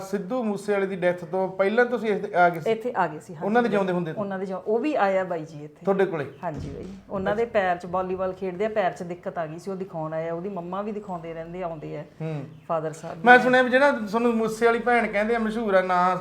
ਸਿੱਧੂ ਮੂਸੇ ਵਾਲੇ ਦੀ ਡੈਥ ਤੋਂ ਪਹਿਲਾਂ ਤੁਸੀਂ ਇੱਥੇ ਆ ਗਏ ਸੀ? ਇੱਥੇ ਆ ਗਏ ਸੀ ਹਾਂਜੀ। ਉਹਨਾਂ ਦੇ ਜਿਉਂਦੇ ਹੁੰਦੇ ਤੋਂ? ਉਹਨਾਂ ਦੇ ਜਿਉਂ- ਉਹ ਵੀ ਆਇਆ ਬਾਈ ਜੀ ਇੱਥੇ। ਤੁਹਾਡੇ ਕੋਲੇ? ਹਾਂਜੀ ਬਾਈ ਉਹਨਾਂ ਦੇ ਪੈਰ 'ਚ ਵਾਲੀਬਾਲ ਖੇਡਦੇ ਆ ਪੈਰ 'ਚ ਦਿੱਕਤ ਆ ਗਈ ਸੀ ਉਹ ਦਿਖਾਉਣ ਆਇਆ ਉਹਦੀ ਮੰਮਾ ਵੀ ਦਿਖਾਉਂਦੇ ਰਹਿੰਦੇ ਆਉਂਦੇ ਆ ਹੂੰ। ਫਾਦਰ ਸਾਹਿਬ ਮੈਂ ਸੁਣਿਆ ਵੀ ਜਿਹੜਾ ਤੁਹਾਨੂੰ ਮੂਸੇ ਵਾਲੀ ਭੈਣ ਕਹਿੰਦੇ ਆ ਮਸ਼ਹੂਰ ਆ ਨਾਂ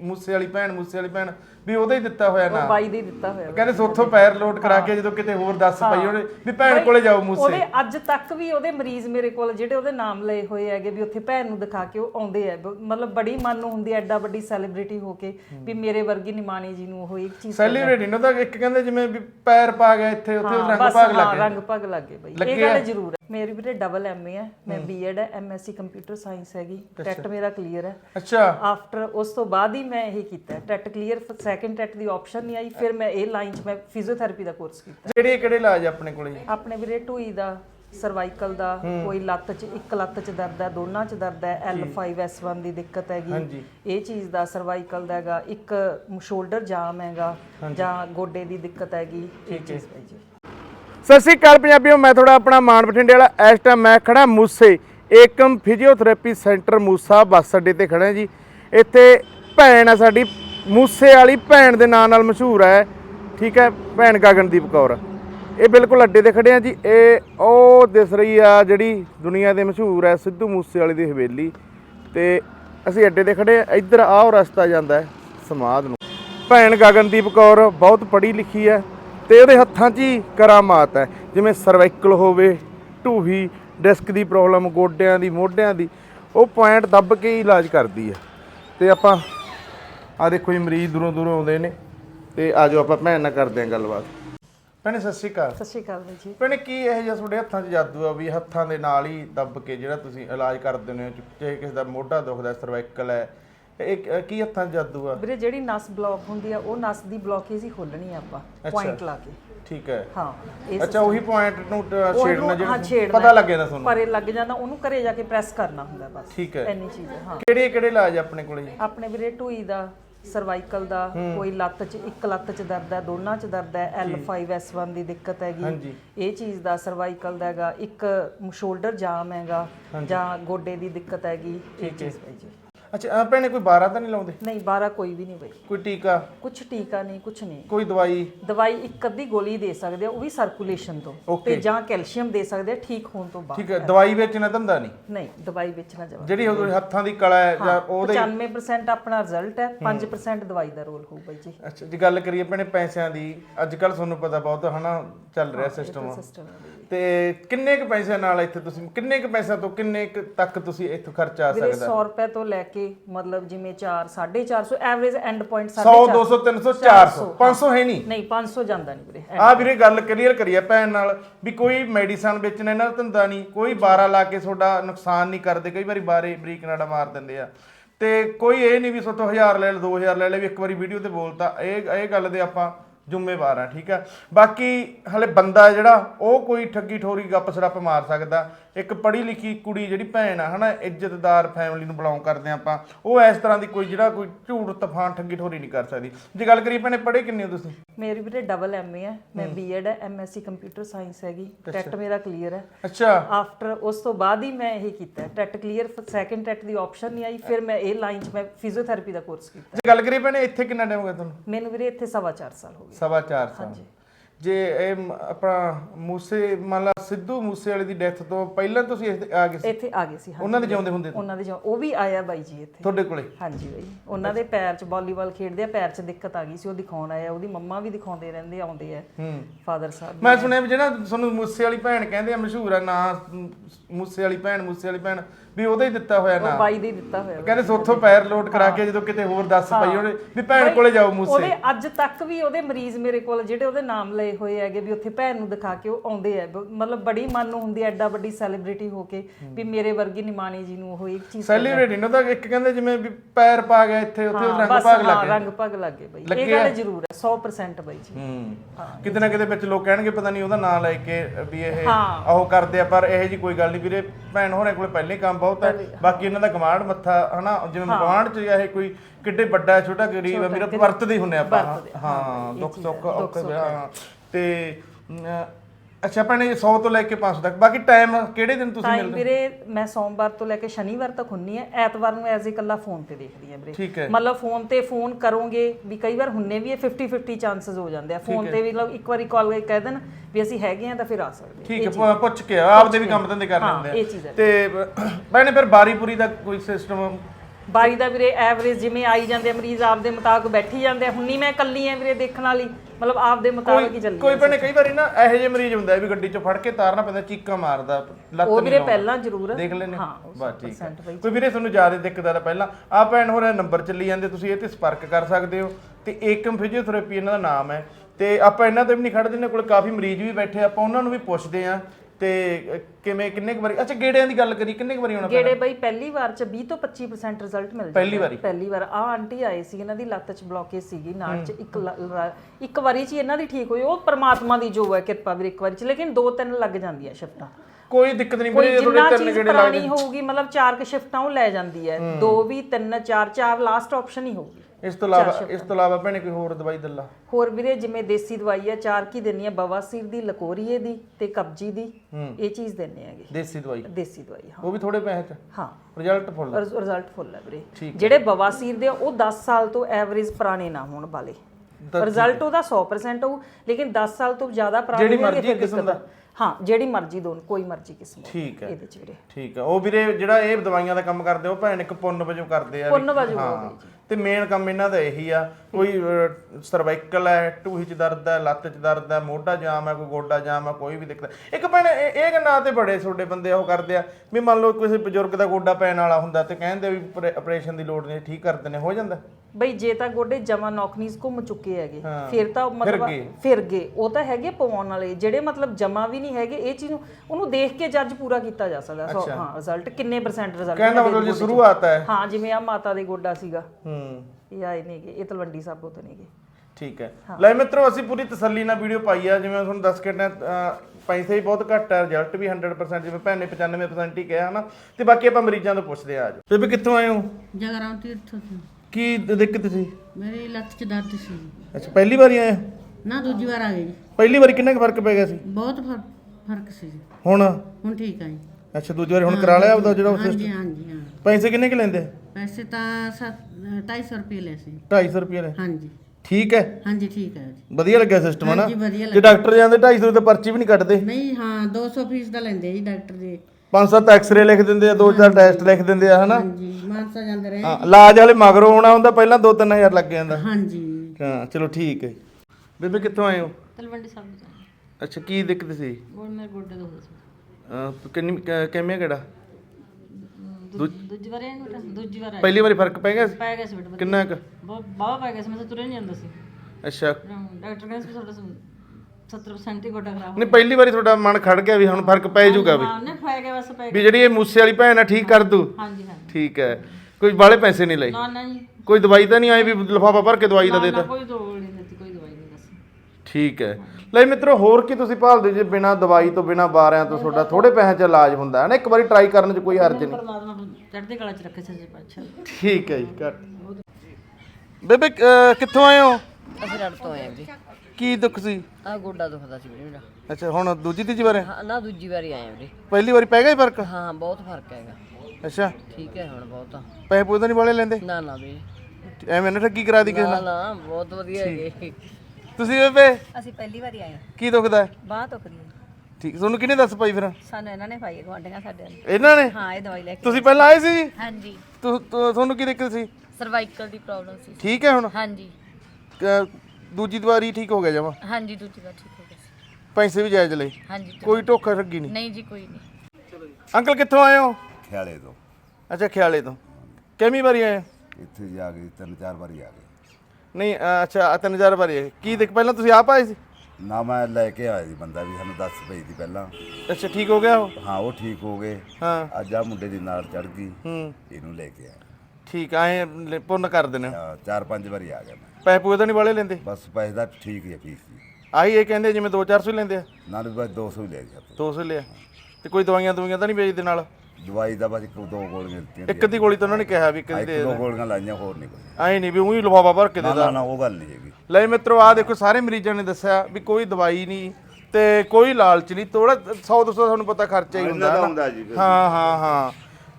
ਮੂਸੇ ਵਾਲੀ ਭੈਣ ਮੂਸੇ ਵਾਲੀ ਭੈਣ ਵੀ ਉਹਦਾ ਹੀ ਦਿੱਤਾ ਹੋਇਆ ਉਹ ਨਾਂ ਬਾਈ ਦੇ ਦਿੱਤਾ ਹੋਇਆ ਕਹਿੰਦੇ ਸੋਥੋਂ ਪੈਰ ਲੋਡ ਕਰਾ ਕੇ ਜਦੋਂ ਕਿਤੇ ਹੋਰ ਦੱਸ ਪਈ ਉਹਨੇ ਵੀ ਭੈਣ ਕੋਲੇ ਜਾਓ ਮੂਸੇ ਉਹਦੇ ਅੱਜ ਤੱਕ ਵੀ ਉਹਦੇ ਮਰੀਜ਼ ਮੇਰੇ ਕੋਲ ਜਿਹੜੇ ਉਹਦੇ ਨਾਮ ਲਏ ਹੋਏ ਹੈਗੇ ਵੀ ਉੱਥੇ ਭੈਣ ਨੂੰ ਦਿਖਾ ਕੇ ਉਹ ਆਉਂਦੇ ਆ। ਬ- ਮਤਲਬ ਬੜੀ ਮਨ ਨੂੰ ਹੁੰਦੀ ਐ ਐਡਾ ਵੱਡੀ ਸੈਲੀਬ੍ਰਿਟੀ ਹੋ ਕੇ ਵੀ ਮੇਰੇ ਵਰਗੀ ਨਿਮਾਣੀ ਜੀ ਨੂੰ ਉਹ ਇੱਕ ਚੀਜ਼ ਸੈਲੀਬ੍ਰਿਟੀ ਨੂੰ ਤਾਂ ਇੱਕ ਕਹਿੰਦੇ ਜਿਵੇਂ ਵੀ ਪੈਰ ਪਾ ਗਿਆ ਇੱਥੇ ਉੱਥੇ ਉਹ ਰੰਗ ਭਾਗ ਲੱਗ ਗਿਆ ਰੰਗ ਭਗ ਲੱਗੇ ਬਈ। ਇਹ ਗੱਲ ਜ਼ਰੂਰ ਹੈ ਮੇਰੀ ਵੀਰੇ ਡਬਲ ਐਮਏ ਹੈ ਮੈਂ ਬੀਐਡ ਹੈ ਐਮਐਸਸੀ ਕੰਪਿਊਟਰ ਸਾਇੰਸ ਹੈਗੀ ਟੈਟ ਮੇਰਾ ਕਲੀਅਰ ਹੈ। ਅੱਛਾ। ਆਫਟਰ ਉਸ ਤੋਂ ਬਾਅਦ ਹੀ ਮੈਂ ਇਹ ਕੀਤਾ ਟੈਟ ਕਲੀਅਰ ਸੈਕੰਡ ਟੈਟ ਦੀ ਆਪਸ਼ਨ ਨਹੀਂ ਆਈ ਫਿਰ ਮੈਂ ਇਹ ਲਾਈਨ 'ਚ ਮੈਂ ਫਿਜ਼ੀਓਥੈਰੇਪੀ ਦਾ ਕੋਰਸ ਕੀਤਾ ਕਿਹੜੇ ਕਿਹੜੇ ਇਲਾਜ ਆਪਣੇ ਕੋਲੇ? ਆਪਣੇ ਵੀਰੇ ਢੂਈ ਦਾ ਸਰਵਾਈਕਲ ਦਾ ਕੋਈ ਲੱਤ 'ਚ ਇੱਕ ਲੱਤ 'ਚ ਦਰਦ ਹੈ ਦੋਨਾਂ 'ਚ ਦਰਦ ਹੈ L5S1 ਦੀ ਦਿੱਕਤ ਹੈਗੀ। ਇਹ ਚੀਜ਼ ਦਾ ਸਰਵਾਈਕਲ ਦਾ ਹੈਗਾ ਇੱਕ ਸ਼ੋਲਡਰ ਜਾਮ ਹੈਗਾ ਜਾਂ ਗੋਡੇ ਦੀ ਦਿੱਕਤ ਹੈਗੀ ਇਹ ਚੀਜ਼ ਹੈ ਜੀ। ਸਤਿ ਸ਼੍ਰੀ ਅਕਾਲ ਪੰਜਾਬੀਓ, ਮੈਂ ਤੁਹਾਡਾ ਆਪਣਾ ਮਾਨ ਬਠਿੰਡੇ ਵਾਲਾ। ਇਸ ਟਾਈਮ ਮੈਂ ਖੜਾ Moose Ekam physiotherapy centre Moosa bus ਅੱਡੇ ਤੇ ਖੜਾ ਜੀ। ਇੱਥੇ ਭੈਣ ਆ ਸਾਡੀ, ਮੂਸੇ ਵਾਲੀ ਭੈਣ ਦੇ ਨਾਂ ਨਾਲ ਮਸ਼ਹੂਰ ਹੈ। ਠੀਕ ਹੈ, ਭੈਣ ਗਗਨਦੀਪ ਕੌਰ। ਇਹ ਬਿਲਕੁਲ ਅੱਡੇ ਤੇ ਖੜੇ ਆ ਜੀ। ਇਹ ਉਹ ਦਿਸ ਰਹੀ ਆ ਜਿਹੜੀ ਦੁਨੀਆ ਦੇ ਮਸ਼ਹੂਰ ਹੈ, ਸਿੱਧੂ ਮੂਸੇ ਵਾਲੀ ਦੀ ਹਵੇਲੀ। ਤੇ ਅਸੀਂ ਅੱਡੇ ਤੇ ਖੜੇ ਆ। ਇੱਧਰ ਆਹ ਰਸਤਾ ਜਾਂਦਾ ਸਮਾਧ ਨੂੰ। ਭੈਣ ਗਗਨਦੀਪ ਕੌਰ, ਬਹੁਤ ਪੜ੍ਹੀ ਲਿਖੀ ਹੈ। ਤੇ ਉਹਦੇ ਹੱਥਾਂ 'ਚ ਹੀ ਕਰਾਮਾਤ ਹੈ। ਜਿਵੇਂ ਸਰਵਾਈਕਲ ਹੋਵੇ ਢੂਹੀ ਡਿਸਕ ਦੀ ਪ੍ਰੋਬਲਮ ਗੋਡਿਆਂ ਦੀ ਮੋਢਿਆਂ ਦੀ ਉਹ ਪੁਆਇੰਟ ਦੱਬ ਕੇ ਹੀ ਇਲਾਜ ਕਰਦੀ ਹੈ। ਤੇ ਆਪਾਂ ਆ ਦੇਖੋ ਜੀ ਮਰੀਜ਼ ਦੂਰੋਂ ਦੂਰੋਂ ਆਉਂਦੇ ਨੇ। ਤੇ ਆਜੋ ਆਪਾਂ ਭੈਣ ਨਾਲ ਕਰਦੇ ਹਾਂ ਗੱਲਬਾਤ। ਭੈਣੇ ਸਤਿ ਸ਼੍ਰੀ ਅਕਾਲ। ਸਤਿ ਸ਼੍ਰੀ ਅਕਾਲ ਬਾਈ ਜੀ। ਭੈਣੇ ਕੀ ਇਹ ਜਿਹਾ ਤੁਹਾਡੇ ਹੱਥਾਂ 'ਚ ਜਾਦੂ ਆ ਵੀ ਹੱਥਾਂ ਦੇ ਨਾਲ ਹੀ ਦੱਬ ਕੇ ਜਿਹੜਾ ਤੁਸੀਂ ਇਲਾਜ ਕਰਦੇ ਹੋ? ਚਾਹੇ ਕਿਸੇ ਦਾ ਮੋਢਾ ਦੁਖਦਾ ਸਰਵਾਈਕਲ ਹੈ ਇਹ ਕ- ਕੀ ਹੱਥਾਂ 'ਚ ਜਾਦੂ ਆ? ਵੀਰੇ ਜਿਹੜੀ ਨਸ ਬਲੌਕ ਹੁੰਦੀ ਆ ਉਹ ਨਸ ਦੀ ਬਲੌਕੇਜ ਹੀ ਖੋਲਣੀ ਆ ਆਪਾਂ ਪੁਆਇੰਟ ਲਾ ਕੇ। ਠੀਕ ਹੈ। ਹਾਂ ਇਹ ਅੱਛਾ ਉਹੀ ਪੁਆਇੰਟ ਨੂੰ ਛੇੜਨਾ ਜਿਹੜਾ ਪਤਾ ਲੱਗ ਜਾਂਦਾ ਤੁਹਾਨੂੰ। ਪਰੇ ਲੱਗ ਜਾਂਦਾ ਉਹਨੂੰ ਘਰੇ ਜਾ ਕੇ ਪ੍ਰੈਸ ਕਰਨਾ ਹੁੰਦਾ ਬਸ। ਠੀਕ ਹੈ। ਇੰਨੀ ਚੀਜ਼ ਹੈ ਹਾਂ। ਕਿਹੜੇ ਕਿਹੜੇ ਇਲਾਜ ਆਪਣੇ ਕੋਲੇ? ਜੀ ਆਪਣੇ ਵੀਰੇ ਢੂਈ ਦਾ ਸਰਵਾਈਕਲ ਦਾ ਕੋਈ ਲੱਤ 'ਚ ਇੱਕ ਲੱਤ 'ਚ ਦਰਦ ਹੈ ਦੋਨਾਂ 'ਚ ਦਰਦ ਹੈ L5S1 ਦੀ ਦਿੱਕਤ ਹੈਗੀ। ਹਾਂਜੀ। ਇਹ ਚੀਜ਼ ਦਾ ਸਰਵਾਈਕਲ ਦਾ ਹੈਗਾ ਇੱਕ ਸ਼ੋਲਡਰ ਜਾਮ ਹੈਗਾ ਜਾਂ ਗੋਡੇ ਦੀ ਦਿੱਕਤ ਹੈਗੀ ਇਹ ਚੀਜ਼ ਹੈ ਜੀ। ਅੱਛਾ ਆਹ ਭੈਣੇ ਕੋਈ 12 ਤਾਂ ਨਹੀਂ ਲਾਉਂਦੇ? ਨਹੀਂ 12 ਕੋਈ ਵੀ ਨਹੀਂ ਬਈ। ਕੋਈ ਟੀਕਾ? ਕੁਝ ਟੀਕਾ ਨਹੀਂ ਕੁਝ ਨਹੀਂ। ਕੋਈ ਦਵਾਈ? ਦਵਾਈ ਇੱਕ ਅੱਧੀ ਗੋਲੀ ਦੇ ਸਕਦੇ ਆ ਉਹ ਵੀ ਸਰਕੂਲੇਸ਼ਨ ਤੋਂ। ਤੇ ਜਾਂ ਕੈਲਸ਼ੀਅਮ ਦੇ ਸਕਦੇ ਆ ਠੀਕ ਹੋਣ ਤੋਂ ਬਾਅਦ। ਠੀਕ ਹੈ ਦਵਾਈ ਵੇਚਣਾ ਧੰਦਾ ਨਹੀਂ? ਨਹੀਂ ਦਵਾਈ ਵੇਚਣਾ ਜਵਾ ਜਿਹੜੀ ਉਹ ਹੱਥਾਂ ਦੀ ਕਲਾ ਹੈ ਜਾਂ ਉਹਦੇ 95% ਆਪਣਾ ਰਿਜ਼ਲਟ ਹੈ 5% ਦਵਾਈ ਦਾ ਰੋਲ ਹੋਊਗਾ ਜੀ। ਅੱਛਾ ਜੇ ਗੱਲ ਕਰੀਏ ਭੈਣੇ ਪੈਸਿਆਂ ਦੀ ਅੱਜ ਕੱਲ ਤੁਹਾਨੂੰ ਪਤਾ ਬਹੁਤ ਹਨਾ ਚੱਲ ਰਿਹਾ ਸਿਸਟਮ ਸਿਸਟਮ ਤੇ ਕਿੰਨੇ ਕੁ ਪੈਸਿਆਂ ਨਾਲ ਇੱਥੇ ਤੁਸੀਂ ਕਿੰਨੇ ਕੁ ਪੈਸਿਆਂ ਤੋਂ ਕਿੰਨੇ ਕੁ ਤੱਕ ਤੁਸੀਂ ਇੱਥੋਂ ਖਰਚਾ ਆ ਵੀਰੇ ਸਕਦਾ? 100 ਰੁਪਏ ਤੋਂ ਲੈ ਕੇ ਮਤਲਬ ਜਿਵੇਂ 4 450 ਐਵਰੇਜ ਐਂਡ ਪੁਆਇੰਟ 100 200 300 400 500 ਹੈ। ਨਹੀਂ। ਨਹੀਂ 500 ਜਾਂਦਾ ਨਹੀਂ ਵੀਰੇ ਆ ਵੀਰੇ ਗੱਲ ਕਲੀਅਰ ਕਰੀਏ ਭੈਣ ਨਾਲ ਵੀ ਕੋਈ ਮੈਡੀਸਨ ਵੇਚਣਾ ਇਹਨਾਂ ਦਾ ਧੰਦਾ ਨਹੀਂ। ਕੋਈ ਬਾਰਾ ਲਾ ਕੇ ਤੁਹਾਡਾ ਨੁਕਸਾਨ ਨਹੀਂ ਕਰਦੇ। ਕਈ ਵਾਰੀ ਬਾਰੇ ਬਰੀਕ ਨਾੜਾ ਮਾਰ ਦਿੰਦੇ ਆ। ਤੇ ਕੋਈ ਇਹ ਨਹੀਂ ਵੀ ਸੋਤੋਂ 1000 ਲੈ ਲੈ 2000 ਲੈ ਲੈ ਵੀ ਇੱਕ ਵਾਰੀ ਵੀਡੀਓ ਤੇ ਬੋਲਤਾ। ਇਹ ਇਹ ਗੱਲ ਦੇ ਆਪਾਂ ਜ਼ਿੰਮੇਵਾਰ ਆ, ਠੀਕ ਆ। ਬਾਕੀ ਹਲੇ ਬੰਦਾ ਜਿਹੜਾ, ਉਹ ਕੋਈ ਠੱਗੀ ਠੋਰੀ ਗੱਪ ਸੜੱਪ ਮਾਰ ਸਕਦਾ। ਇੱਕ ਪੜ੍ਹੀ ਲਿਖੀ ਕੁੜੀ ਜਿਹੜੀ ਭੈਣ ਆ ਹਨਾ ਇੱਜ਼ਤਦਾਰ ਫੈਮਿਲੀ ਨੂੰ ਬਿਲੋਂਗ ਕਰਦੇ ਆ ਆਪਾਂ ਉਹ ਇਸ ਤਰ੍ਹਾਂ ਦੀ ਕੋਈ ਜਿਹੜਾ ਕੋਈ ਝੂਠ ਤੂਫਾਨ ਠੱਗੀ ਠੋਰੀ ਨਹੀਂ ਕਰ ਸਕਦੀ। ਜੇ ਗੱਲ ਕਰੀਏ ਭੈਣੇ ਪੜ੍ਹੇ ਕਿੰਨੇ ਹੋ ਤੁਸੀਂ? ਮੇਰੀ ਵੀਰੇ ਡਬਲ ਐਮਏ ਹੈ ਮੈਂ ਬੀਐਡ ਹੈ ਐਮਐਸਸੀ ਕੰਪਿਊਟਰ ਸਾਇੰਸ ਹੈਗੀ ਟੈਟ ਮੇਰਾ ਕਲੀਅਰ ਹੈ। ਅੱਛਾ। ਆਫਟਰ ਉਸ ਤੋਂ ਬਾਅਦ ਹੀ ਮੈਂ ਇਹ ਕੀਤਾ ਟੈਟ ਕਲੀਅਰ ਸੈਕੰਡ ਟੈਟ ਦੀ ਆਪਸ਼ਨ ਨਹੀਂ ਆਈ ਫਿਰ ਮੈਂ ਇਹ ਲਾਈਨ 'ਚ ਮੈਂ ਫਿਜ਼ੀਓਥੈਰੇਪੀ ਦਾ ਕੋਰਸ ਕੀਤਾ। ਜੇ ਗੱਲ ਕਰੀਏ ਭੈਣੇ ਇੱਥੇ ਕਿੰਨਾ ਟਾਈਮ ਹੋ ਗਿਆ ਤੁਹਾਨੂੰ? ਮੈਨੂੰ ਵੀਰੇ ਇੱਥੇ ਸਵਾ ਚਾਰ ਸਾਲ ਹੋ ਗਏ। ਸਵਾ ਚਾਰ ਸਾਲ। ਜੇ ਇਹ ਮ- ਆਪਣਾ ਮੂਸੇ ਮੰਨ ਲਾ ਸਿੱਧੂ ਮੂਸੇ ਵਾਲੇ ਦੀ ਡੈਥ ਤੋਂ ਪਹਿਲਾਂ ਤੁਸੀਂ ਇੱਥੇ ਆ ਗਏ ਸੀ? ਇੱਥੇ ਆ ਗਏ ਸੀ ਹਾਂ ਉਹਨਾਂ ਦੇ ਜਿਉਂਦੇ ਹੁੰਦੇ? ਉਹਨਾਂ ਦੇ ਜਿਉਂ- ਉਹ ਵੀ ਆਇਆ ਬਾਈ ਜੀ ਇੱਥੇ। ਤੁਹਾਡੇ ਕੋਲੇ? ਹਾਂਜੀ ਬਾਈ ਉਹਨਾਂ ਦੇ ਪੈਰ 'ਚ ਵਾਲੀਬਾਲ ਖੇਡਦੇ ਆ ਪੈਰ 'ਚ ਦਿੱਕਤ ਆ ਗਈ ਸੀ ਉਹ ਦਿਖਾਉਣ ਆਇਆ ਉਹਦੀ ਮੰਮਾ ਵੀ ਦਿਖਾਉਂਦੇ ਰਹਿੰਦੇ ਆਉਂਦੇ ਆ ਹੂੰ। ਫਾਦਰ ਸਾਹਿਬ ਮੈਂ ਸੁਣਿਆ ਵੀ ਜਿਹੜਾ ਤੁਹਾਨੂੰ ਮੂਸੇ ਵਾਲੀ ਭੈਣ ਕਹਿੰਦੇ ਆ ਮਸ਼ਹੂਰ ਆ ਨਾਂ ਮ, ਮੂਸੇ ਵਾਲੀ ਭੈਣ ਮੂਸੇ ਵਾਲੀ ਭੈਣ ਵੀ ਉਹਦਾ ਹੀ ਦਿੱਤਾ ਹੋਇਆ ਉਹ ਨਾਂ ਬਾਈ ਦੇ ਹੀ ਦਿੱਤਾ ਹੋਇਆ। ਕਹਿੰਦੇ ਸੋਥੋਂ ਪੈਰ ਲੋਡ ਕਰਾ ਕੇ ਜਦੋਂ ਕਿਤੇ ਹੋਰ ਦੱਸ ਪਈ ਉਹਨੇ ਵੀ ਭੈਣ ਕੋਲੇ ਜਾਓ ਮੂਸੇ। ਉਹਦੇ ਅੱਜ ਤੱਕ ਵੀ ਉਹਦੇ ਮਰੀਜ਼ ਮੇਰੇ ਕੋਲ ਜਿਹੜੇ ਉਹਦੇ ਨਾਮ ਲਏ ਹੋਏ ਹੈਗੇ ਵੀ ਉੱਥੇ ਭੈਣ ਨੂੰ ਦਿਖਾ ਕੇ ਉਹ ਆਉਂਦੇ ਆ। ਬ- ਮਤਲਬ ਬੜੀ ਮਨ ਨੂੰ ਹੁੰਦੀ ਐਡਾ ਵੱਡੀ ਸੈਲੀਬ੍ਰਿਟੀ ਹੋ ਕੇ ਵੀ ਮੇਰੇ ਵਰਗੀ ਨਿਮਾਣੀ ਜੀ ਨੂੰ ਉਹ ਇੱਕ ਚੀਜ਼ ਸੈਲੀਬ੍ਰਿਟੀ ਨੂੰ ਤਾਂ ਇੱਕ ਕਹਿੰਦੇ ਜਿਵੇਂ ਵੀ ਪੈਰ ਪਾ ਗਿਆ ਇੱਥੇ ਉੱਥੇ ਉਹ ਰੰਗ ਬਸ ਭਾਗ ਹਾਂ, ਲੱਗ ਗਿਆ। ਰੰਗ ਭਗ ਲੱਗੇ ਬਈ। ਇਹ ਗੱਲ ਜ਼ਰੂਰ ਹੈ 100% ਬਾਈ ਜੀ। ਹੂੰ। ਕਿਤੇ ਨਾ ਕਿਤੇ ਵਿੱਚ ਲੋਕ ਕਹਿਣਗੇ ਪਤਾ ਨਹੀਂ ਉਹਦਾ ਨਾਂ ਲੈ ਕੇ ਵੀ ਇਹ ਹਾਂ। ਉਹ ਕਰਦੇ ਆ ਪਰ ਇਹ ਜੀ ਕੋਈ ਗੱਲ ਨਹੀਂ ਵੀਰੇ। ਭੈਣ ਹੋਰਾਂ ਕੋਲੇ ਪਹਿਲੇ ਹੀ ਕੰਮ ਬਹੁਤ ਹੈ। ਬਾਕੀ ਇਹਨਾਂ ਦਾ ਗਵਾਂਢ ਮੱਥਾ ਹਨਾ ਜਿਵੇਂ ਗਵਾਂਢ ਚ ਇਹ ਕੋਈ ਕਿੱਡੇ ਵੱਡਾ ਛੋਟਾ ਗਰੀਬ ਆ ਵੀਰੇ ਵਰਤਦੇ ਹੀ ਹੁੰਨੇ ਆਪਾਂ। ਹਾਂ ਦੁੱਖ ਸੁੱਖ ਔਖੇ ਹਾਂ। ਤੇ ਅੱਛਾ ਭੈਣੇ 100 ਤੋਂ ਲੈ ਕੇ 500 ਤੱਕ। ਬਾਕੀ ਟਾਈਮ ਕਿਹੜੇ ਦਿਨ ਤੁਸੀਂ ਟਾਈਮ ਵੀਰੇ ਮੈਂ ਸੋਮਵਾਰ ਤੋਂ ਲੈ ਕੇ ਸ਼ਨੀਵਾਰ ਤੱਕ ਹੁੰਨੀ ਹੈ ਐਤਵਾਰ ਨੂੰ ਐਜ਼ ਇਕੱਲਾ ਫੋਨ ਤੇ ਦੇਖਦੀ ਹਾਂ ਵੀਰੇ। ਠੀਕ ਹੈ। ਮਤਲਬ ਫੋਨ ਤੇ ਫੋਨ ਕਰੋਗੇ ਵੀ ਕਈ ਵਾਰ ਹੁੰਨੇ ਵੀ ਇਹ 50 50 ਚਾਂਸਸ ਹੋ ਜਾਂਦੇ ਆ। ਫੋਨ ਤੇ ਵੀ ਮਤਲਬ ਇੱਕ ਵਾਰੀ ਕਾਲ ਕਰਕੇ ਕਹਿ ਦੇਣ ਵੀ ਅਸੀਂ ਹੈਗੇ ਆ ਤਾਂ ਫਿਰ ਆ ਸਕਦੇ ਠੀਕ ਹੈ ਪ- ਪੁੱਛ ਕੇ ਆ, ਆਪਦੇ ਵੀ ਕੰਮ ਧੰਦੇ ਕਰ ਹਾਂ, ਲੈਂਦੇ ਇਹ ਆ ਚੀਜ਼ ਹੈ। ਤੇ ਭੈਣੇ ਫਿਰ ਬਾਰੀ ਪੂਰੀ ਦਾ ਕੋਈ ਸਿਸਟਮ ਬਾਰੀ ਦਾ ਵੀਰੇ ਐਵਰੇਜ ਜਿਵੇਂ ਆਈ ਜਾਂਦੇ ਆ ਮਰੀਜ਼ ਆਪਦੇ ਮੁਤਾਬਕ ਬੈਠੀ ਜਾਂਦੇ ਆ। ਮੈਂ ਇਕੱਲੀ ਆ ਵੀਰੇ ਦੇਖਣ ਵਾਲੀ। ਮਤਲਬ ਆਪਦੇ ਮੁਤਾਬਕ ਹੀ ਚੱਲੀ ਕੋਈ ਭੈਣੇ ਕਈ ਵਾਰੀ ਨਾ ਇਹੋ ਜਿਹੇ ਮਰੀਜ਼ ਹੁੰਦਾ ਵੀ ਗੱਡੀ 'ਚੋਂ ਫੜ ਕੇ ਤਾਰਨਾ ਪੈਂਦਾ ਚੀਕਾਂ ਮਾਰਦਾ ਲੱਤ ਉਹ ਵੀਰੇ। ਪਹਿਲਾਂ ਜ਼ਰੂਰ। ਦੇਖ ਲੈਨੇ ਹਾਂ। ਬਸ ਠੀਕ ਹੈ। 100% ਬਈ ਕੋਈ ਵੀਰੇ ਤੁਹਾਨੂੰ ਜ਼ਿਆਦਾ ਦਿੱਕਤ ਆ ਤਾਂ ਪਹਿਲਾਂ ਆ ਭੈਣ ਹੋਰਾਂ ਨੰਬਰ ਚੱਲੀ ਜਾਂਦੇ ਤੁਸੀਂ ਇਹ ਤੇ ਸੰਪਰਕ ਕਰ ਸਕਦੇ ਹੋ। ਤੇ ਏਕਮ ਫਿਜ਼ੀਓਥੈਰੇਪੀ ਇਹਨਾਂ ਦਾ ਨਾਮ ਹੈ। ਤੇ ਆਪਾਂ ਇਹਨਾਂ ਤੇ ਵੀ ਨਹੀਂ ਖੜਦੇ ਇਹਨਾਂ ਕੋਲ ਕਾਫੀ ਮਰੀਜ਼ ਵੀ ਬੈਠੇ ਆਪਾਂ ਉਹਨਾਂ ਨੂੰ ਵੀ ਪੁੱਛਦੇ ਆ ਤੇ ਕਿਵੇਂ ਕਿੰਨੇ ਕੁ ਵਾਰੀ ਅੱਛਾ ਗੇੜਿਆਂ ਦੀ ਗੱਲ ਕਰੀ ਕਿੰਨੇ ਕੁ ਵਾਰੀ ਆਉਣਾ ਗੇੜੇ ਬਈ ਪਹਿਲੀ ਵਾਰ ਚ 20 ਤੋਂ 25% ਰਿਜ਼ਲਟ ਮਿਲ ਜਾਂਦਾ ਪਹਿਲੀ ਵਾਰੀ? ਪਹਿਲੀ ਵਾਰ। ਆ ਆਂਟੀ ਆਏ ਸੀ ਇਹਨਾਂ ਦੀ ਲੱਤ ਚ ਬਲੌਕੇਜ ਸੀਗੀ ਨਾੜ ਚ ਇੱਕ ਲ- ਇੱਕ ਵਾਰੀ ਚ ਹੀ ਇਹਨਾਂ ਦੀ ਠੀਕ ਹੋਈ ਉਹ ਪ੍ਰਮਾਤਮਾ ਦੀ ਜੋ ਹੈ ਕਿਰਪਾ ਵੀਰ ਇੱਕ ਵਾਰੀ ਚ ਲੇਕਿਨ ਦੋ ਤਿੰਨ ਲੱਗ ਜਾਂਦੀਆਂ ਸ਼ਿਫਟਾਂ। ਕੋਈ ਦਿੱਕਤ ਨਹੀਂ ਕੋਈ ਵੀਰੇ ਜਿੰਨਾ ਤਿੰਨ ਚੀਜ਼ ਗੇੜੇ ਪੁਰਾਣੀ ਹੋਊਗੀ ਮਤਲਬ ਚਾਰ ਕੁ ਸ਼ਿਫਟਾਂ ਉਹ ਲੈ ਜਾਂਦੀ ਹੈ। ਦੋ ਵੀ ਤਿੰਨ ਚਾਰ ਚਾਰ ਲਾਸਟ ਆਪਸ਼ਨ ਹੀ ਹੋਊਗੀ। ਇਸ ਤੋਂ ਇਲਾਵਾ ਇਸ ਤੋਂ ਇਲਾਵਾ ਭੈਣੇ ਕੋਈ ਹੋਰ ਦਵਾਈ ਦੱਲਾ? ਹੋਰ ਵੀਰੇ ਜਿਵੇਂ ਦੇਸੀ ਦਵਾਈ ਹੈ ਚਾਰ ਕੀ ਦਿੰਨੀ ਹੈ ਬਵਾਸੀਰ ਦੀ ਲਕੋਰੀਏ ਦੀ ਤੇ ਕਬਜੀ ਦੀ ਇਹ ਚੀਜ਼ ਦਿੰਨੇ ਹੈਗੇ। ਦੇਸੀ ਦਵਾਈ? ਦੇਸੀ ਦਵਾਈ ਹਾਂ। ਉਹ ਵੀ ਥੋੜੇ ਪੈਸੇ ਚ? ਹਾਂ। ਰਿਜ਼ਲਟ ਫੁੱਲ ਰਿਜ਼ਲਟ ਫੁੱਲ ਹੈ ਵੀਰੇ। ਜਿਹੜੇ ਬਵਾਸੀਰ ਦੇ ਆ, ਉਹ 10 ਸਾਲ ਤੋਂ ਐਵਰੇਜ ਪੁਰਾਣੇ ਨਾ ਹੋਣ ਵਾਲੇ। ਰਿਜ਼ਲਟ ਉਹਦਾ 100% ਹੋਊ ਲੇਕਿਨ 10 ਸਾਲ ਤੋਂ ਜ਼ਿਆਦਾ ਪੁਰਾਣੇ ਜਿਹੜੀ ਮਰਜ਼ੀ ਕਿਸਮ ਆ। ਹਾਂ ਜਿਹੜੀ ਮਰਜ਼ੀ ਦੋਨ ਕੋਈ ਮਰਜ਼ੀ ਕਿਸਮ ਹੋਵੇ ਠੀਕ ਹੈ। ਇਹਦੇ ਚ ਵੀਰੇ। ਠੀਕ ਹੈ। ਉਹ ਵੀਰੇ ਜਿਹੜਾ ਇਹ ਦਵਾਈਆਂ ਦਾ ਕੰਮ ਕਰਦੇ ਆ, ਉਹ ਭੈਣ ਇੱਕ ਪੁੰਨ ਵਜੋਂ ਕਰਦੇ ਆ ਪੁੰਨ ਵਜੋਂ ਹਾਂ। ਤੇ ਮੇਨ ਕੰਮ ਇਹਨਾਂ ਦਾ ਇਹੀ ਆ, ਕੋਈ ਸਰਵਾਈਕਲ ਹੈ, ਟੂਹੀ ਚ ਦਰਦ ਹੈ, ਲੱਤ ਚ ਦਰਦ ਹੈ, ਮੋਢਾ ਜਾਮ ਹੈ, ਕੋਈ ਗੋਡਾ ਜਾਮ ਹੈ, ਕੋਈ ਵੀ ਦਿੱਕਤ ਇੱਕ ਭੈਣ, ਇਹ ਇਹ ਨਾਂ ਤੇ ਬੜੇ ਛੋਟੇ ਬੰਦੇ ਉਹ ਕਰਦੇ ਆ ਵੀ ਮੰਨ ਲਓ ਕਿਸੇ ਬਜ਼ੁਰਗ ਦਾ ਗੋਡਾ ਪੈਣ ਵਾਲਾ ਹੁੰਦਾ ਤੇ ਕਹਿੰਦੇ ਵੀ ਆਪਰੇਸ਼ਨ ਦੀ ਲੋੜ ਨਹੀਂ, ਠੀਕ ਕਰ ਦਿੰਦੇ ਹੋ ਜਾਂਦਾ। ਬਈ ਜੇ ਤਾਂ ਗੋਡੇ ਜਮਾ ਨੌਕਨੀਸ ਘੁੰਮ ਚੁੱਕੇ ਹੈਗੇ ਫਿਰ ਤਾਂ ਮਤਲਬ ਗਏ। ਫਿਰ ਗਏ। ਉਹ ਤਾਂ ਹੈਗੇ ਪਵਾਉਣ ਵਾਲੇ ਜਿਹੜੇ ਮਤਲਬ ਜਮਾ ਵੀ ਨਹੀਂ ਹੈਗੇ ਇਹ ਚੀਜ਼ ਨੂੰ ਉਹਨੂੰ ਦੇਖ ਕੇ ਜੱਜ ਪੂਰਾ ਕੀਤਾ ਜਾ ਸਕਦਾ। ਸੋ ਹਾਂ ਰਿਜ਼ਲਟ ਕਿੰਨੇ ਪਰਸੈਂਟ ਰਿਜ਼ਲਟ ਕਹਿੰਦਾ ਮਤਲਬ ਜੇ ਸ਼ੁਰੂਆਤ ਹੈ। ਹਾਂ ਜਿਵੇਂ ਆ ਮਾਤਾ ਦੇ ਗੋਡਾ ਸੀਗਾ। ਹੂੰ। ਇਹ ਆਏ ਨੇਗੇ ਇਹ ਤਲਵੰਡੀ ਸਾਬੋ ਤੋਂ ਨੇਗੇ ਠੀਕ ਹੈ। ਲੈ ਮਿੱਤਰੋ ਅਸੀਂ ਪੂਰੀ ਤਸੱਲੀ ਨਾਲ ਵੀਡੀਓ ਪਾਈ ਆ। ਜਿਵੇਂ ਤੁਹਾਨੂੰ ਦੱਸ ਕੇ ਹਟੇ ਹਾਂ, ਅਹ, ਪੈਸੇ ਵੀ ਬਹੁਤ ਘੱਟ ਹੈ ਰਿਜ਼ਲਟ ਵੀ 100% ਜਿਵੇਂ ਭੈਣ ਨੇ 95% ਹੀ ਕਿਹਾ ਹਨਾ। ਤੇ ਬਾਕੀ ਆਪਾਂ ਮਰੀਜ਼ਾਂ ਤੋਂ ਪੁੱਛਦੇ ਆ ਅੱਜ ਬੇਬੇ ਕਿੱਥੋਂ ਆਏ ਹੋ? ਜਗਰਾਉਂ ਤੀਰਥ ਤੋਂ। ਕੀ ਦਿੱਕਤ ਸੀ? ਮੇਰੀ ਲੱਤ 'ਚ ਦਰਦ ਸੀ। ਅੱਛਾ ਪਹਿਲੀ ਵਾਰੀ ਆਏ? ਹੋ? ਨਾ ਦੂਜੀ ਵਾਰ ਆ ਗਈ ਜੀ। ਪਹਿਲੀ ਵਾਰੀ ਕਿੰਨਾ ਕੁ ਫ਼ਰਕ ਪੈ ਗਿਆ ਸੀ? ਬਹੁਤ ਫਰ- ਫ਼ਰਕ ਸੀ ਜੀ। ਹੁਣ? ਹੁਣ ਠੀਕ ਆ ਜੀ। ਅੱਛਾ ਦੂਜੀ ਵਾਰੀ ਹੁਣ ਕਰਾ ਲਿਆ ਆਪਦਾ ਜਿਹੜਾ ਹਾਂਜੀ ਹਾਂਜੀ ਹਾਂ। ਪੈਸੇ ਕਿੰਨੇ ਕੁ ਲੈਂਦੇ? ਪੈਸੇ ਤਾਂ 250 ਰੁਪਏ ਲਏ ਸੀ। 250 ਰੁਪਏ ਨੇ ਹਾਂਜੀ। ਠੀਕ ਹੈ। ਹਾਂਜੀ ਠੀਕ ਹੈ ਜੀ। ਵਧੀਆ ਲੱਗਿਆ ਸਿਸਟਮ ਹਨਾ? ਹਾਂਜੀ ਵਧੀਆ ਜੇ ਡਾਕਟਰ ਜਾਂਦੇ 250 ਤੇ ਪਰਚੀ ਵੀ ਨਹੀਂ ਕੱਟਦੇ। ਨਹੀਂ ਹਾਂ 200 ਫੀਸ ਦਾ ਲੈਂਦੇ ਜੀ ਡਾਕਟਰ ਦੇ ਪੰਜ ਸੱਤ ਐਕਸ-ਰੇ ਲਿਖ ਦਿੰਦੇ ਆ ਦੋ ਚਾਰ ਟੈਸਟ ਲਿਖ ਦਿੰਦੇ ਆ ਹਨਾ? ਹਾਂਜੀ ਮਾਨਸਾ ਜਾਂਦੇ ਰਹੇ। ਹਾਂ ਇਲਾਜ ਵਾਲੇ ਮਗਰੋਂ ਆਉਣਾ ਹੁੰਦਾ ਪਹਿਲਾਂ 2-3000 ਲੱਗ ਜਾਂਦਾ। ਹਾਂਜੀ। ਹਾਂ ਚਲੋ ਠੀਕ ਹੈ। ਬੇਬੇ ਕਿੱਥੋਂ ਆਏ ਹੋ? ਤਲਵੰਡੀ ਸਾਹਿਬ ਤੋਂ। ਅੱਛਾ ਕੀ ਦਿੱਕਤ ਸੀ? ਗੋਲ ਮੇਰੇ ਗੋਡੇ ਦੁਖਦੇ ਸੀ ਅਹ ਕਿੰਨੀ ਕ- ਕਿਵੇਂ ਕਿਹੜਾ ਦੂਜੀ ਵਾਰ ਇਹਨੂੰ ਤਾਂ ਦੂਜੀ ਵਾਰ ਪਹਿਲੀ ਵਾਰੀ ਫ਼ਰਕ ਪੈ ਗਿਆ ਸੀ? ਪੈ ਗਿਆ ਸੀ ਬੇਟਾ ਕਿੰਨਾ ਕੁ? ਬਹੁਤ ਬਾਵਾ ਪੈ ਗਿਆ ਸੀ ਮੈਂ ਤਾਂ ਤੁਰੇ ਨਹੀਂ ਜਾਂਦਾ ਸੀ। ਅੱਛਾ। ਡਾਕਟਰ ਕਹਿੰਦੇ ਸੀ ਤੁਹਾਡਾ 70% ਹੀ ਗੋਡਾ ਖਰਾਬ ਨਹੀਂ ਪਹਿਲੀ ਵਾਰੀ ਤੁਹਾਡਾ ਮਨ ਖੜ ਗਿਆ ਵੀ ਹੁਣ ਫ਼ਰਕ ਪੈ ਜਾਊਗਾ ਵੀ। ਹਾਂ ਉਹਨੇ ਪੈ ਗਿਆ ਬਸ ਪੈ ਵੀ ਜਿਹੜੀ ਇਹ ਮੂਸੇ ਵਾਲੀ ਭੈਣ ਆ ਠੀਕ ਕਰ ਦੂ ਹਾਂਜੀ ਹਾਂਜੀ। ਠੀਕ ਹੈ। ਕੋਈ ਬਾਲੇ ਪੈਸੇ ਨਹੀਂ ਲਏ? ਨਾ ਨਾ ਜੀ। ਕੋਈ ਦਵਾਈ ਤਾਂ ਨਹੀਂ ਆਈ ਵੀ ਲਿਫਾਫਾ ਭਰ ਕੇ ਦਵਾਈ ਦਾ ਨਾ ਦੇਤਾ? ਕੋਈ ਦਵਾਈ ਨਹੀਂ ਦਿੱਤੀ ਕੋਈ ਦਵਾਈ ਨਹੀਂ ਦੱਸੀ। ਠੀਕ ਹੈ। ਲੈ ਮਿੱਤਰੋ ਹੋਰ ਕੀ ਤੁਸੀਂ ਭਾਲਦੇ ਜੇ ਬਿਨਾ ਦਵਾਈ ਤੋਂ ਬਿਨਾ ਬਾਰਿਆਂ ਤੋਂ ਤੁਹਾਡਾ ਥੋੜੇ ਪੈਸਿਆਂ 'ਚ ਇਲਾਜ ਹੁੰਦਾ ਹੈ ਨਾ ਇੱਕ ਵਾਰੀ ਟਰਾਈ ਕਰਨ 'ਚ ਕੋਈ ਹਰਜ ਨਹੀਂ। ਪਰਮਾਤਮਾ ਨੂੰ ਚੜ੍ਹਦੇ ਕਲਾ ਚ ਰੱਖੇ ਸੱਚੇ ਪਾਤਸ਼ਾਹ। ਠੀਕ ਹੈ ਜੀ ਕੱਟ ਬੇਬੇ ਅਹ, ਕਿੱਥੋਂ ਆਏ ਹੋ? ਅਸੀਂ ਰੜ ਤੋਂ ਆਏ ਵੀਰੇ ਕੀ ਦੁੱਖ ਸੀ? ਆ ਗੋਡਾ ਦੁਖਦਾ ਸੀ ਵੀਰੇ ਮੇਰਾ। ਅੱਛਾ ਹੁਣ ਦੂਜੀ ਤੀਜੀ ਵਾਰ? ਹਾਂ ਨਾ ਦੂਜੀ ਵਾਰੀ ਆਏ ਵੀਰੇ। ਪਹਿਲੀ ਵਾਰੀ ਪੈ ਗਿਆ ਜੀ ਫ਼ਰਕ? ਹਾਂ ਬਹੁਤ ਫ਼ਰਕ ਹੈਗਾ। ਅੱਛਾ। ਠੀਕ ਹੈ ਹੁਣ ਬਹੁਤ। ਆ। ਪੈਸੇ ਪੂਸੇ ਤਾਂ ਨਹੀਂ ਵਾਲੇ ਲੈਂਦੇ? ਨਾ ਨਾ ਵੀਰੇ। ਐਵੇਂ ਨਾ ਠੱਗੀ ਕਰਾ ਦੀ ਕਿਸੇ ਨਾ ਨਾਲ। ਨਾ ਬਹੁਤ ਵਧੀਆ ਹੈਗੇ। ਤੁਸੀਂ ਬੇਬੇ? ਅਸੀਂ ਪਹਿਲੀ ਵਾਰੀ ਆਏ ਹਾਂ। ਕੀ ਦੁਖਦਾ? ਹੈ ਬਾਂਹ ਦੁਖਦੀ ਹੈ ਠੀਕ ਤੁਹਾਨੂੰ ਕਿਹਨੇ ਦੱਸ ਪਾਈ ਫਿਰ? ਸਾਨੂੰ ਇਹਨਾਂ ਨੇ ਪਾਈ ਗਵਾਂਢੀਆਂ ਸਾਡੇ ਨੇ ਇਹਨਾਂ ਨੇ? ਹਾਂ ਇਹ ਦਵਾਈ ਲੈ ਕੇ ਤੁਸੀਂ ਪਹਿਲਾਂ ਆਏ ਸੀ? ਹਾਂਜੀ। ਤੁ- ਤੁ- ਤੁਹਾਨੂੰ ਕੀ ਦਿੱਕਤ ਸੀ? ਸਰਵਾਈਕਲ ਦੀ ਪ੍ਰੋਬਲਮ ਸੀ। ਠੀਕ ਹੈ ਹੁਣ? ਹਾਂਜੀ। ਕ- ਦੂਜੀ ਵਾਰੀ ਠੀਕ ਹੋ ਗਿਆ ਜਮਾ? ਹਾਂਜੀ ਦੂਜੀ ਵਾਰ ਠੀਕ ਹੋ ਗਿਆ ਸੀ। ਪੈਸੇ ਵੀ ਜਾਇਜ਼ ਲਏ? ਹਾਂਜੀ। ਕੋਈ ਧੋਖਾ ਠੱਗੀ ਨਹੀਂ? ਨਹੀਂ ਜੀ ਕੋਈ ਨਹੀਂ। ਅੰਕਲ ਕਿੱਥੋਂ ਆਏ ਹੋ? ਖਿਆਲੇ ਤੋਂ। ਅੱਛਾ ਖਿਆਲੇ ਤੋਂ। ਕਿੰਨੀ ਵਾਰੀ ਆਏ ਹੋ? ਇੱਥੇ ਜਾ ਕੇ ਤਿੰਨ ਚਾਰ ਵਾਰੀ ਆ ਗਏ। ਨਹੀਂ ਅ, ਅੱਛਾ ਤਿੰਨ ਹਜ਼ਾਰ ਵਾਰੀ ਆਏ। ਕੀ ਦੇਖ ਪਹਿਲਾਂ ਤੁਸੀਂ ਆਪ ਆਏ ਸੀ? ਨਾ ਮੈਂ ਲੈ ਕੇ ਆਇਆ ਸੀ ਬੰਦਾ ਵੀ ਸਾਨੂੰ ਦੱਸ ਪਈ ਸੀ ਪਹਿਲਾਂ। ਅੱਛਾ ਠੀਕ ਹੋ ਗਿਆ ਉਹ? ਹਾਂ ਉਹ ਠੀਕ ਹੋ ਗਏ। ਹਾਂ। ਅੱਜ ਆ ਮੁੰਡੇ ਦੀ ਨਾਲ ਚੜ ਗਈ। ਹੂੰ। ਇਹਨੂੰ ਲੈ ਕੇ ਆਇਆ। ਠੀਕ ਆਏ ਪੁੰਨ ਕਰ ਦੇਣੇ ਆ, ਚਾਰ ਪੰਜ ਵਾਰੀ ਆ ਗਿਆ ਮੈਂ। ਪੈਸੇ ਪੂਏ ਤਾਂ ਨਹੀਂ ਵਾਲੇ ਲੈਂਦੇ? ਬਸ ਪੈਸੇ ਦਾ ਠੀਕ ਹੀ ਆ ਫੀਸ ਦੀ ਆਹੀ ਇਹ ਕਹਿੰਦੇ ਜਿਵੇਂ 2-400 ਲੈਂਦੇ ਆ। ਨਾਲ ਬਸ 200 ਹੀ ਲੈ ਗਿਆ 200 ਲਿਆ। ਤੇ ਕੋਈ ਦਵਾਈਆਂ ਦਵਾਈਆਂ ਤਾਂ ਨਹੀਂ ਵੇਚਦੇ ਨਾਲ? ਦਵਾਈ ਦਾ ਬਸ ਇੱਕ ਦੋ ਗੋਲੀਆਂ ਦਿੱਤੀਆਂ ਇੱਕ ਅੱਧੀ ਗੋਲੀ ਤਾਂ ਉਹਨਾਂ ਨੇ ਕਿਹਾ ਵੀ ਹਾਂ, ਇੱਕ ਦੇ ਦੋ ਗੋਲੀਆਂ ਲਾਈਆਂ ਹੋਰ ਨਹੀਂ ਕੋਈ ਆਏ ਨਹੀਂ ਵੀ ਉਹੀ ਲਫਾਫਾ ਭਰ ਕੇ ਦੇ ਨਾ ਦਾ ਨਾ ਨਾ ਉਹ ਗੱਲ ਨਹੀਂ ਹੈਗੀ। ਲੈ ਮਿੱਤਰੋ ਆ ਦੇਖੋ ਸਾਰੇ ਮਰੀਜ਼ਾਂ ਨੇ ਦੱਸਿਆ ਵੀ ਕੋਈ ਦਵਾਈ ਨਹੀਂ ਤੇ ਕੋਈ ਲਾਲਚ ਨਹੀਂ। ਥੋੜਾ 100 200 ਤੁਹਾਨੂੰ ਪਤਾ ਖਰਚਾ ਹੀ ਹੁੰਦਾ ਦਾ ਹੈ ਹੁੰਦਾ ਜੀ। ਹਾਂ ਹਾਂ ਹਾਂ।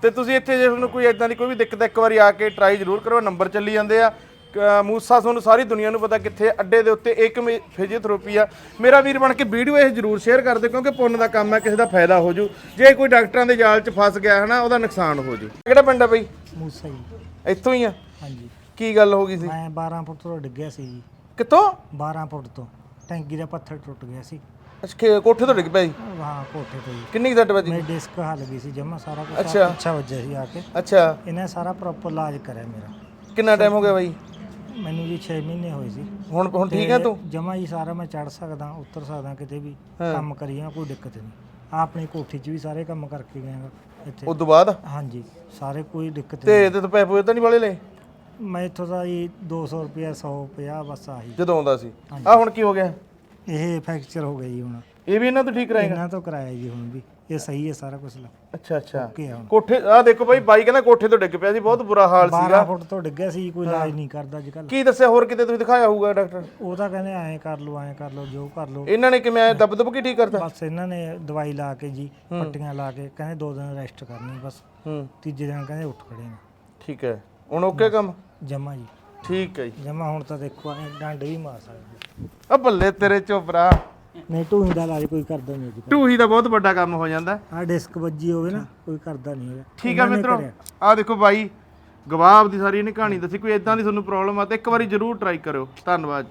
ਤੇ ਤੁਸੀਂ ਇੱਥੇ ਜੇ ਤੁਹਾਨੂੰ ਕੋਈ ਇਦਾਂ ਦੀ ਕੋਈ ਵੀ ਦਿੱਕਤ ਹੈ, ਇੱਕ ਵਾਰੀ ਆ ਕੇ ਟਰਾਈ ਜ਼ਰੂਰ ਕਰੋ। ਨੰਬਰ ਚੱਲੀ ਜਾਂਦੇ ਆ। ਮੂਸਾ ਤੁਹਾਨੂੰ ਸਾਰੀ ਦੁਨੀਆ ਨੂੰ ਪਤਾ ਕਿੱਥੇ ਅੱਡੇ ਦੇ ਉੱਤੇ ਇੱਕ ਫਿਜ਼ੀਓਥੈਰੇਪੀ ਆ। ਮੇਰਾ ਵੀਰ ਬਣ ਕੇ ਵੀਡੀਓ ਇਹ ਜ਼ਰੂਰ ਸ਼ੇਅਰ ਕਰ ਦਿਓ ਕਿਉਂਕਿ ਪੁੰਨ ਦਾ ਕੰਮ ਹੈ ਕਿਸੇ ਦਾ ਫਾਇਦਾ ਹੋ ਜੂ। ਜੇ ਕੋਈ ਡਾਕਟਰਾਂ ਦੇ ਜਾਲ 'ਚ ਫਸ ਗਿਆ ਹਨਾ ਉਹਦਾ ਨੁਕਸਾਨ ਹੋ ਜੂ। ਕਿਹੜਾ ਪਿੰਡ ਆ ਬਈ? ਮੂਸਾ ਜੀ। ਇੱਥੋਂ ਹੀ ਆ? ਹਾਂਜੀ। ਕੀ ਗੱਲ ਹੋ ਗਈ ਸੀ? ਮੈਂ 12 ਫੁੱਟ ਤੋਂ ਡਿੱਗਿਆ ਸੀ ਜੀ। ਕਿੱਥੋਂ? 12 ਫੁੱਟ ਤੋਂ। ਟੈਂਕੀ ਦਾ ਪੱਥਰ ਟੁੱਟ ਗਿਆ ਸੀ। ਅੱਛਾ ਕੋਠੇ ਤੋਂ ਡਿੱਗ ਪਿਆ ਜੀ? ਵਾਹ ਕੋਠੇ ਤੋਂ ਜੀ। ਕਿੰਨੀ ਸੱਟ ਵੱਜੀ? ਮੇਰੀ ਡਿਸਕ ਹੱਲ ਗਈ ਸੀ ਜਮਾ ਸਾਰਾ ਕੁਝ ਅੱਛਾ। ਅੱਛਾ ਵੱਜਿਆ ਸੀ ਆ ਕੇ। ਅੱਛਾ। ਇਹਨੇ ਸਾਰਾ ਪ੍ਰੋਪਰ ਇਲਾਜ ਕਰਿਆ ਮੇਰਾ। ਕਿੰਨਾ ਟਾਈਮ ਹੋ ਗਿਆ ਬਾਈ? ਮੈਨੂੰ ਜੀ 6 ਮਹੀਨੇ ਹੋਏ ਸੀ। ਹੁਣ ਹੁਣ ਠੀਕ ਹੈ ਤੂੰ ਜਮਾ ਹੀ ਸਾਰਾ ਮੈਂ ਚੜ ਸਕਦਾ ਉੱਤਰ ਸਕਦਾ ਕਿਤੇ ਵੀ ਕੰਮ ਕਰੀਏ ਕੋਈ ਦਿੱਕਤ ਨਹੀਂ। ਆਪਣੀ ਕੋਠੀ 'ਚ ਵੀ ਸਾਰੇ ਕੰਮ ਕਰਕੇ ਗਏ ਹਾਂ ਇੱਥੇ। ਉਸ ਤੋਂ ਬਾਅਦ? ਹਾਂਜੀ ਸਾਰੇ ਕੋਈ ਦਿੱਕਤ ਤੇ ਨਹੀਂ। ਇਹਦੇ ਤੋਂ ਪੈਸੇ ਪੂਸੇ ਤਾਂ ਨਹੀਂ ਵਾਲੇ ਲਏ? ਮੈਂ ਇੱਥੋਂ ਦਾ ਜੀ 200 ਰੁਪਿਆ 150 ਬਸ ਆਹੀ। ਜਦੋਂ ਆਉਂਦਾ ਸੀ। ਆ ਹੁਣ ਕੀ ਹੋ ਗਿਆ? ਇਹ ਫ੍ਰੈਕਚਰ ਹੋ ਗਿਆ ਜੀ ਹੁਣ। ਇਹ ਵੀ ਇਹਨਾਂ ਤੋਂ ਠੀਕ ਰਹੇਗਾ? ਇਹਨਾਂ ਤੋਂ ਕਰਾਇਆ ਜੀ ਹੁਣ ਵੀ। ਇਹ ਸਹੀ ਹੈ ਸਾਰਾ ਕੁਝ ਅੱਛਾ ਅੱਛਾ। ਓਕੇ ਆ ਹੁਣ। ਕੋਠੇ ਆ ਦੇਖੋ ਬਾਈ ਬਾਈ ਕਹਿੰਦਾ ਕੋਠੇ ਤੋਂ ਡਿੱਗ ਪਿਆ ਸੀ ਬਹੁਤ ਬੁਰਾ ਹਾਲ 12 ਸੀਗਾ। ਫੁੱਟ ਤੋਂ ਡਿੱਗਿਆ ਸੀ ਕੋਈ ਇਲਾਜ ਨਹੀਂ ਕਰਦਾ ਅੱਜ ਕੱਲ ਕੀ ਦੱਸਿਆ ਹੋਰ ਕਿਤੇ ਤੁਸੀਂ ਦਿਖਾਇਆ ਹੋਊਗਾ ਡਾਕਟਰ? ਉਹ ਤਾਂ ਕਹਿੰਦੇ ਐਂ ਕਰ ਲਓ ਐਂ ਕਰ ਲਓ ਜੋ ਕਰ ਲਓ। ਇਹਨਾਂ ਨੇ ਕਿਵੇਂ ਦਬ ਦਬ ਕੇ ਠੀਕ ਕਰਤਾ? ਬਸ ਇਹਨਾਂ ਨੇ ਦਵਾਈ ਲਾ ਕੇ ਜੀ ਪੱਟੀਆਂ ਲਾ ਕੇ ਕਹਿੰਦੇ ਦੋ ਦਿਨ ਰੈਸਟ ਕਰਨੀ ਬਸ। ਹੂੰ। ਤੀਜੇ ਦਿਨ ਕਹਿੰਦੇ ਉੱਠ ਖੜੇ ਨੇ। ਠੀਕ ਹੈ। ਹੁਣ ਓਕੇ ਕੰਮ? ਜਮਾ ਜੀ। ਠੀਕ ਹੈ ਜੀ। ਜਮਾ ਹੁਣ ਤਾਂ ਦੇਖੋ ਐਂ ਡੰਡ ਵੀ ਮਾਰ ਸਕਦੇ। ਆ ਬੱਲੇ ਤੇਰੇ ਚੋਪਰਾ ਨਹੀਂ ਢੂਹੀ ਦਾ ਇਲਾਜ ਕੋਈ ਕਰਦਾ ਨਹੀਂ ਅੱਜ ਟੂਹੀ ਦਾ ਬਹੁਤ ਵੱਡਾ ਕੰਮ ਹੋ ਜਾਂਦਾ। ਆ ਡਿਸਕ ਵੱਜੀ ਹੋਵੇ ਨਾ ਕੋਈ ਕਰਦਾ ਨਹੀਂ ਹੈਗਾ। ਠੀਕ ਹੈ ਮਿੱਤਰੋ ਆ ਦੇਖੋ ਬਾਈ ਗਵਾਹ ਦੀ ਸਾਰੀ ਇਹਨੇ ਕਹਾਣੀ ਦੱਸੀ ਕੋਈ ਇਦਾਂ ਦੀ ਤੁਹਾਨੂੰ ਪ੍ਰੋਬਲਮ ਆ ਤਾਂ ਇੱਕ ਵਾਰੀ ਜ਼ਰੂਰ ਟਰਾਈ ਕਰਿਓ। ਧੰਨਵਾਦ